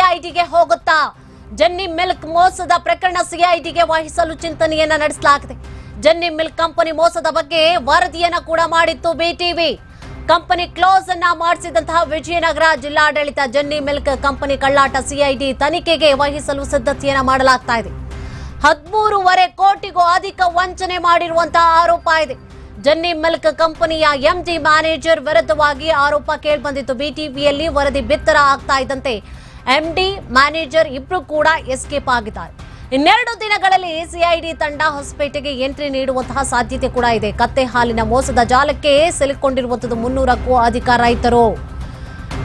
ಸಿಐಡಿಗೆ ಹೋಗುತ್ತಾ? ಜನ್ನಿ ಮಿಲ್ಕ್ ಮೋಸದ ಪ್ರಕರಣ ಸಿಐಡಿಗೆ ವಹಿಸಲು ಚಿಂತನೆಯನ್ನ ನಡೆಸಲಾಗಿದೆ. ಜನ್ನಿ ಮಿಲ್ಕ್ ಕಂಪನಿ ಮೋಸದ ಬಗ್ಗೆ ವರದಿಯನ್ನ ಕೂಡ ಮಾಡಿತ್ತು ಬಿಟಿವಿ. ಕಂಪನಿ ಕ್ಲೋಸ್ ಅನ್ನ ಮಾಡಿಸಿದಂತಹ ವಿಜಯನಗರ ಜಿಲ್ಲಾಡಳಿತ ಜನ್ನಿ ಮಿಲ್ಕ್ ಕಂಪನಿ ಕಳ್ಳಾಟ ಸಿಐಡಿ ತನಿಖೆಗೆ ವಹಿಸಲು ಸಿದ್ಧತೆಯನ್ನ ಮಾಡಲಾಗ್ತಾ ಇದೆ. ಹದಿಮೂರುವರೆ ಕೋಟಿಗೂ ಅಧಿಕ ವಂಚನೆ ಮಾಡಿರುವಂತಹ ಆರೋಪ ಇದೆ. ಜನ್ನಿ ಮಿಲ್ಕ್ ಕಂಪನಿಯ ಎಂಜಿ ಮ್ಯಾನೇಜರ್ ವಿರುದ್ಧವಾಗಿ ಆರೋಪ ಕೇಳಿಬಂದಿತ್ತು. ಬಿಟಿವಿಯಲ್ಲಿ ವರದಿ ಬಿತ್ತರ ಆಗ್ತಾ ಇದ್ದಂತೆ ಎಂಡಿ ಮ್ಯಾನೇಜರ್ ಇಬ್ರು ಕೂಡ ಎಸ್ಕೇಪ್ ಆಗಿದ್ದಾರೆ. ಇನ್ನೆರಡು ದಿನಗಳಲ್ಲಿ ಸಿಐಡಿ ತಂಡ ಹೊಸಪೇಟೆಗೆ ಎಂಟ್ರಿ ನೀಡುವಂತಹ ಸಾಧ್ಯತೆ ಕೂಡ ಇದೆ. ಕತ್ತೆ ಹಾಲಿನ ಮೋಸದ ಜಾಲಕ್ಕೆ ಸಿಲುಕೊಂಡಿರುವಂತದ್ದು ಮುನ್ನೂರಕ್ಕೂ ಅಧಿಕ ರೈತರು.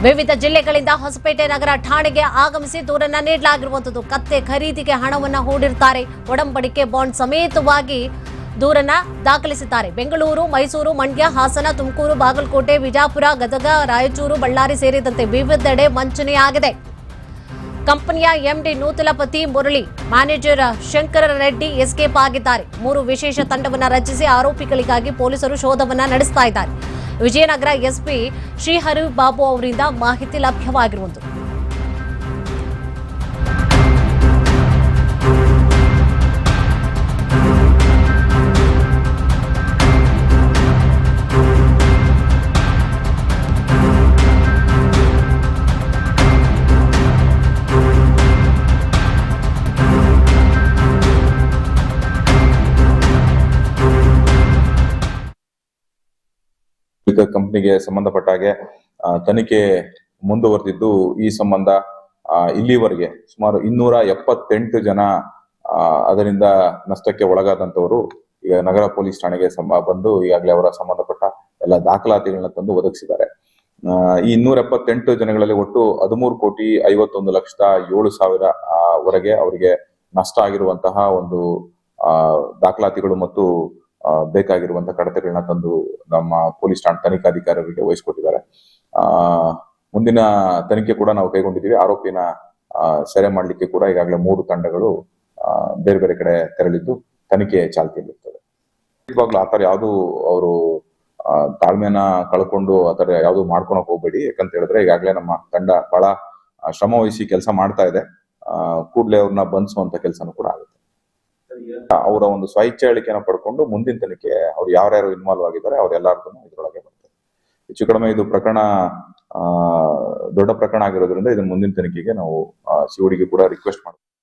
ವಿವಿಧ ಜಿಲ್ಲೆಗಳಿಂದ ಹೊಸಪೇಟೆ ನಗರ ಠಾಣೆಗೆ ಆಗಮಿಸಿ ದೂರನ್ನ ನೀಡಲಾಗಿರುವಂತದ್ದು ಕತ್ತೆ ಖರೀದಿಗೆ ಹಣವನ್ನ ಹೂಡಿರ್ತಾರೆ ಒಡಂಬಡಿಕೆ ಬಾಂಡ್ ಸಮೇತವಾಗಿ ದೂರನ್ನ ದಾಖಲಿಸಿದ್ದಾರೆ ಬೆಂಗಳೂರು, ಮೈಸೂರು, ಮಂಡ್ಯ, ಹಾಸನ, ತುಮಕೂರು, ಬಾಗಲಕೋಟೆ ವಿಜಾಪುರ ಗದಗ, ರಾಯಚೂರು, ಬಳ್ಳಾರಿ ಸೇರಿದಂತೆ ವಿವಿಧೆಡೆ ವಂಚನೆಯಾಗಿದೆ. ಕಂಪನಿಯ MD Nuthalapati Murali, manager Shankara Reddy escape ಆಗಿದ್ದಾರೆ. ಮೂರು ವಿಶೇಷ ತಂಡವನ್ನ ರಚಿಸಿ ಆರೋಪಿಗಳಿಗಾಗಿ ಪೊಲೀಸರು ಶೋಧವನ್ನ ನಡೆಸ್ತಾ ಇದ್ದಾರೆ. ವಿಜಯನಗರ ಎಸ್ಪಿ ಶ್ರೀಹರಿ ಬಾಬು ಅವರಿಂದ ಮಾಹಿತಿ ಲಭ್ಯವಾಗಿರುವಂತದ್ದು ಕಂಪನಿಗೆ ಸಂಬಂಧಪಟ್ಟ ಹಾಗೆ ತನಿಖೆ ಮುಂದುವರೆದಿದ್ದು ಈ ಸಂಬಂಧ ಇಲ್ಲಿವರೆಗೆ ಸುಮಾರು ಇನ್ನೂರ ಎಪ್ಪತ್ತೆಂಟು ಜನ ಅದರಿಂದ ನಷ್ಟಕ್ಕೆ ಒಳಗಾದಂತವರು ಈಗ ನಗರ ಪೊಲೀಸ್ ಠಾಣೆಗೆ ಬಂದು ಈಗಾಗಲೇ ಅವರ ಸಂಬಂಧಪಟ್ಟ ಎಲ್ಲ ದಾಖಲಾತಿಗಳನ್ನ ತಂದು ಒದಗಿಸಿದ್ದಾರೆ. ಈ ಇನ್ನೂರ ಎಪ್ಪತ್ತೆಂಟು ಜನಗಳಲ್ಲಿ ಒಟ್ಟು ಹದಿಮೂರು ಕೋಟಿ ಐವತ್ತೊಂದು ಲಕ್ಷದ ಏಳು ಸಾವಿರ ವರೆಗೆ ಅವರಿಗೆ ನಷ್ಟ ಆಗಿರುವಂತಹ ಒಂದು ದಾಖಲಾತಿಗಳು ಮತ್ತು ಬೇಕಾಗಿರುವಂತಹ ಕಡತಗಳನ್ನ ತಂದು ನಮ್ಮ ಪೊಲೀಸ್ ಠಾಣೆ ತನಿಖಾಧಿಕಾರಿಗಳಿಗೆ ವಹಿಸಿಕೊಟ್ಟಿದ್ದಾರೆ. ಆ ಮುಂದಿನ ತನಿಖೆ ಕೂಡ ನಾವು ಕೈಗೊಂಡಿದ್ದೀವಿ. ಆರೋಪಿನ ಸೆರೆ ಮಾಡಲಿಕ್ಕೆ ಕೂಡ ಈಗಾಗಲೇ ಮೂರು ತಂಡಗಳು ಬೇರೆ ಬೇರೆ ಕಡೆ ತೆರಳಿದ್ದು ತನಿಖೆ ಚಾಲ್ತಿಯಲ್ಲಿರ್ತದೆ ಆ ಆತರ ಯಾವುದು ಅವರು ತಾಳ್ಮೆನ ಕಳ್ಕೊಂಡು ಆತರ ಯಾವುದು ಮಾಡ್ಕೊಳಕ್ ಹೋಗ್ಬೇಡಿ. ಯಾಕಂತ ಹೇಳಿದ್ರೆ ಈಗಾಗಲೇ ನಮ್ಮ ತಂಡ ಬಹಳ ಆ, ಶ್ರಮ ವಹಿಸಿ ಕೆಲಸ ಮಾಡ್ತಾ ಇದೆ. ಕೂಡಲೇ ಅವ್ರನ್ನ ಬಂಧಿಸುವಂತ ಕೆಲಸನೂ ಕೂಡ ಅವರ ಒಂದು ಸ್ವಇಚ್ಛೆ ಪಡ್ಕೊಂಡು ಮುಂದಿನ ತನಿಖೆ ಅವ್ರು ಯಾರ್ಯಾರು ಇನ್ವಾಲ್ವ್ ಆಗಿದ್ದಾರೆ ಅವ್ರೆಲ್ಲಾರ್ಗು ಇದ್ರೊಳಗೆ ಬರ್ತಾರೆ ಹೆಚ್ಚು ಕಡಿಮೆ ಇದು ಪ್ರಕರಣ ದೊಡ್ಡ ಪ್ರಕರಣ ಆಗಿರೋದ್ರಿಂದ ಇದನ್ನ ಮುಂದಿನ ತನಿಖೆಗೆ ನಾವು ಸಿಒಡಿಗೆ ಕೂಡ ರಿಕ್ವೆಸ್ಟ್ ಮಾಡ್ತೀವಿ.